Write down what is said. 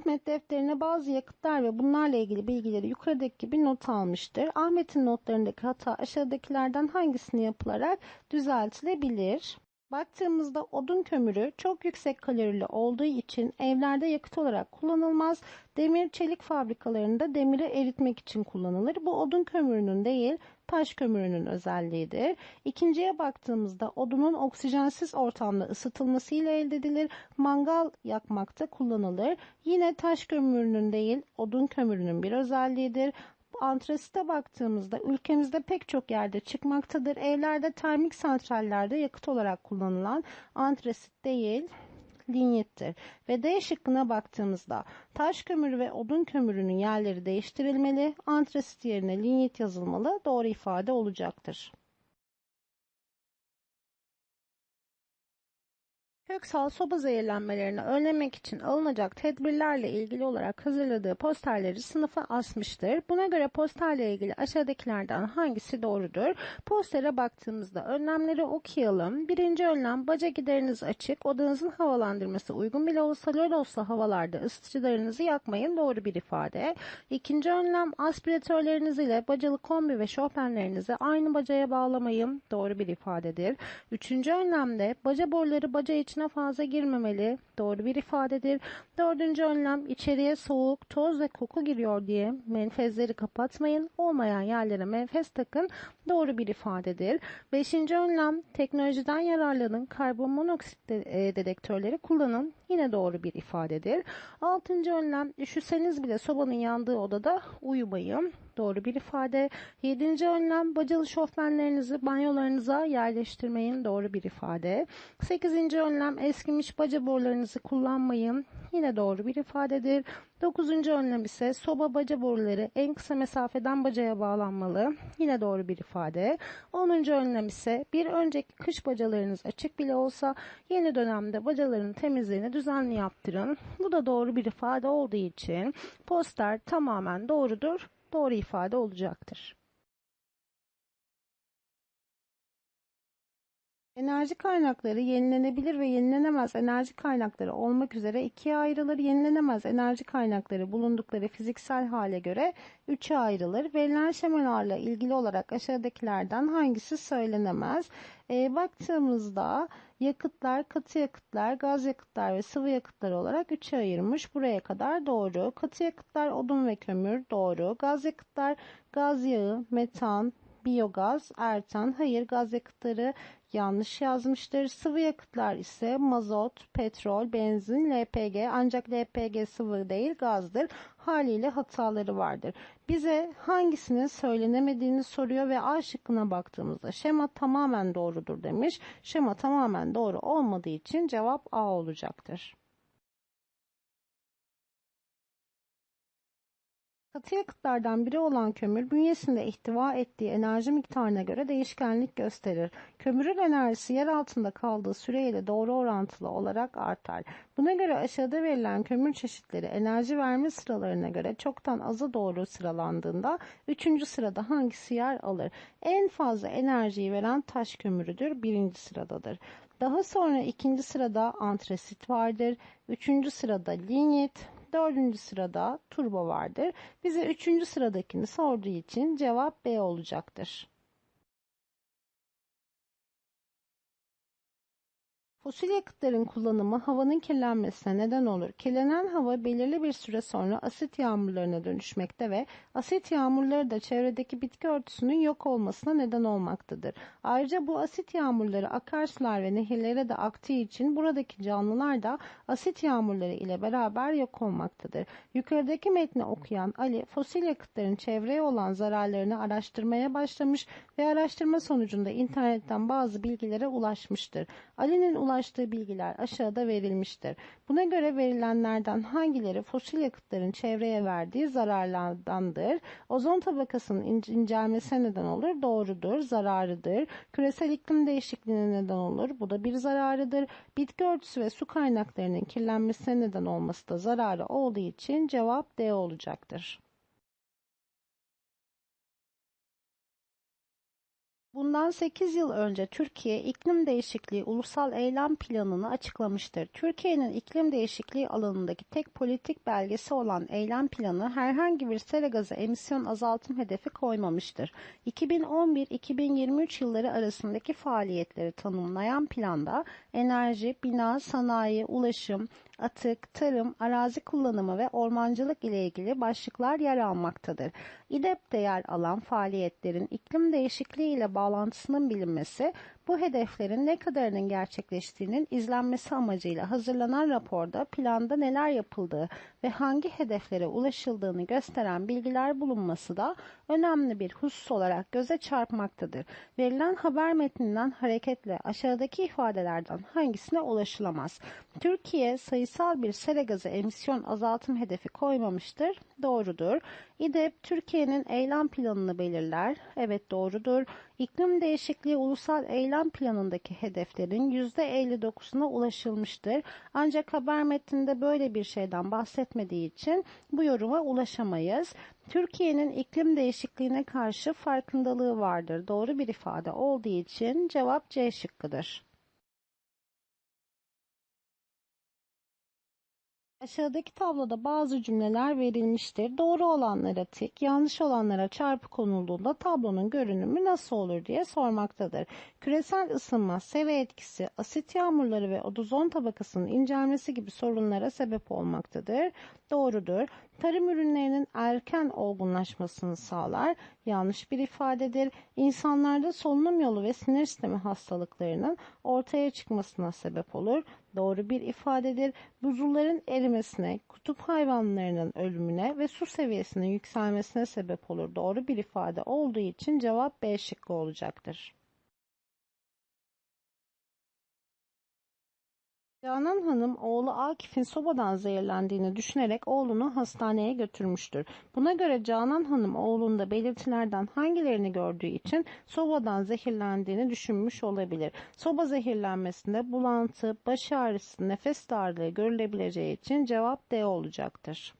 Ahmet defterine bazı yakıtlar ve bunlarla ilgili bilgileri yukarıdaki gibi not almıştır. Ahmet'in notlarındaki hata aşağıdakilerden hangisini yapılarak düzeltilebilir? Baktığımızda odun kömürü çok yüksek kalorili olduğu için evlerde yakıt olarak kullanılmaz. Demir çelik fabrikalarında demiri eritmek için kullanılır. Bu odun kömürünün değil taş kömürünün özelliğidir. İkinciye baktığımızda odunun oksijensiz ortamda ısıtılması ile elde edilir. Mangal yakmakta kullanılır. Yine taş kömürünün değil odun kömürünün bir özelliğidir. Antrasite baktığımızda ülkemizde pek çok yerde çıkmaktadır. Evlerde termik santrallerde yakıt olarak kullanılan antrasit değil linyittir. Ve D şıkkına baktığımızda taş kömürü ve odun kömürünün yerleri değiştirilmeli. Antrasit yerine linyit yazılmalı. Doğru ifade olacaktır. Köksal soba zehirlenmelerini önlemek için alınacak tedbirlerle ilgili olarak hazırladığı posterleri sınıfa asmıştır. Buna göre posterle ilgili aşağıdakilerden hangisi doğrudur? Postere baktığımızda önlemleri okuyalım. Birinci önlem baca gideriniz açık. Odanızın havalandırması uygun bile olsa lol olsa havalarda ısıtıcılarınızı yakmayın. Doğru bir ifade. İkinci önlem aspiratörleriniz ile bacalı kombi ve şofbenlerinizi aynı bacaya bağlamayın. Doğru bir ifadedir. Üçüncü önlemde baca boruları baca için içine fazla girmemeli. Doğru bir ifadedir. Dördüncü önlem içeriye soğuk, toz ve koku giriyor diye menfezleri kapatmayın. Olmayan yerlere menfez takın. Doğru bir ifadedir. Beşinci önlem teknolojiden yararlanın. Karbon monoksit e, dedektörleri kullanın. Yine doğru bir ifadedir. Altıncı önlem üşüseniz bile sobanın yandığı odada uyumayın. Doğru bir ifade. Yedinci önlem bacalı şofbenlerinizi banyolarınıza yerleştirmeyin. Doğru bir ifade. Sekizinci önlem eskimiş baca borularınızı kullanmayın. Yine doğru bir ifadedir. Dokuzuncu önlem ise soba baca boruları en kısa mesafeden bacaya bağlanmalı. Yine doğru bir ifade. Onuncu önlem ise bir önceki kış bacalarınız açık bile olsa yeni dönemde bacaların temizliğini düzenli yaptırın. Bu da doğru bir ifade olduğu için poster tamamen doğrudur doğru ifade olacaktır. Enerji kaynakları yenilenebilir ve yenilenemez enerji kaynakları olmak üzere ikiye ayrılır. Yenilenemez enerji kaynakları bulundukları fiziksel hale göre üçe ayrılır. Verilen şemalarla ilgili olarak aşağıdakilerden hangisi söylenemez? E, baktığımızda yakıtlar, katı yakıtlar, gaz yakıtlar ve sıvı yakıtlar olarak üçe ayırmış. Buraya kadar doğru. Katı yakıtlar odun ve kömür doğru. Gaz yakıtlar gaz yağı, metan, biyogaz, ertan, hayır gaz yakıtları yanlış yazmıştır. Sıvı yakıtlar ise mazot, petrol, benzin, LPG ancak LPG sıvı değil gazdır. Haliyle hataları vardır. Bize hangisinin söylenemediğini soruyor ve A şıkkına baktığımızda şema tamamen doğrudur demiş. Şema tamamen doğru olmadığı için cevap A olacaktır. Katı yakıtlardan biri olan kömür bünyesinde ihtiva ettiği enerji miktarına göre değişkenlik gösterir. Kömürün enerjisi yer altında kaldığı süreyle doğru orantılı olarak artar. Buna göre aşağıda verilen kömür çeşitleri enerji verme sıralarına göre çoktan azı doğru sıralandığında 3. sırada hangisi yer alır? En fazla enerjiyi veren taş kömürüdür. 1. sıradadır. Daha sonra ikinci sırada antrasit vardır. Üçüncü sırada linyit, Dördüncü sırada turbo vardır. Bize üçüncü sıradakini sorduğu için cevap B olacaktır. Fosil yakıtların kullanımı havanın kirlenmesine neden olur. Kirlenen hava belirli bir süre sonra asit yağmurlarına dönüşmekte ve asit yağmurları da çevredeki bitki örtüsünün yok olmasına neden olmaktadır. Ayrıca bu asit yağmurları akarsular ve nehirlere de aktığı için buradaki canlılar da asit yağmurları ile beraber yok olmaktadır. Yukarıdaki metni okuyan Ali fosil yakıtların çevreye olan zararlarını araştırmaya başlamış ve araştırma sonucunda internetten bazı bilgilere ulaşmıştır. Ali'nin ulaştığı bilgiler aşağıda verilmiştir. Buna göre verilenlerden hangileri fosil yakıtların çevreye verdiği zararlardandır? Ozon tabakasının incelmesine neden olur. Doğrudur, zararıdır. Küresel iklim değişikliğine neden olur. Bu da bir zararıdır. Bitki örtüsü ve su kaynaklarının kirlenmesine neden olması da zararı olduğu için cevap D olacaktır. Bundan 8 yıl önce Türkiye iklim değişikliği ulusal eylem planını açıklamıştır. Türkiye'nin iklim değişikliği alanındaki tek politik belgesi olan eylem planı herhangi bir sera gazı emisyon azaltım hedefi koymamıştır. 2011-2023 yılları arasındaki faaliyetleri tanımlayan planda enerji, bina, sanayi, ulaşım, atık, tarım, arazi kullanımı ve ormancılık ile ilgili başlıklar yer almaktadır. İDEP'te yer alan faaliyetlerin iklim değişikliği ile bağlantısının bilinmesi, bu hedeflerin ne kadarının gerçekleştiğinin izlenmesi amacıyla hazırlanan raporda planda neler yapıldığı ve hangi hedeflere ulaşıldığını gösteren bilgiler bulunması da önemli bir husus olarak göze çarpmaktadır. Verilen haber metninden hareketle aşağıdaki ifadelerden hangisine ulaşılamaz? Türkiye sayısal bir sera gazı emisyon azaltım hedefi koymamıştır. Doğrudur. İDEP Türkiye'nin eylem planını belirler. Evet doğrudur. İklim değişikliği ulusal eylem planındaki hedeflerin %59'una ulaşılmıştır. Ancak haber metninde böyle bir şeyden bahsetmediği için bu yoruma ulaşamayız. Türkiye'nin iklim değişikliğine karşı farkındalığı vardır. Doğru bir ifade olduğu için cevap C şıkkıdır. Aşağıdaki tabloda bazı cümleler verilmiştir. Doğru olanlara tik, yanlış olanlara çarpı konulduğunda tablonun görünümü nasıl olur diye sormaktadır. Küresel ısınma, seve etkisi, asit yağmurları ve ozon tabakasının incelmesi gibi sorunlara sebep olmaktadır. Doğrudur. Tarım ürünlerinin erken olgunlaşmasını sağlar. Yanlış bir ifadedir. İnsanlarda solunum yolu ve sinir sistemi hastalıklarının ortaya çıkmasına sebep olur. Doğru bir ifadedir. Buzulların erimesine, kutup hayvanlarının ölümüne ve su seviyesinin yükselmesine sebep olur. Doğru bir ifade olduğu için cevap B şıkkı olacaktır. Canan Hanım oğlu Akif'in sobadan zehirlendiğini düşünerek oğlunu hastaneye götürmüştür. Buna göre Canan Hanım oğlunda belirtilerden hangilerini gördüğü için sobadan zehirlendiğini düşünmüş olabilir. Soba zehirlenmesinde bulantı, baş ağrısı, nefes darlığı görülebileceği için cevap D olacaktır.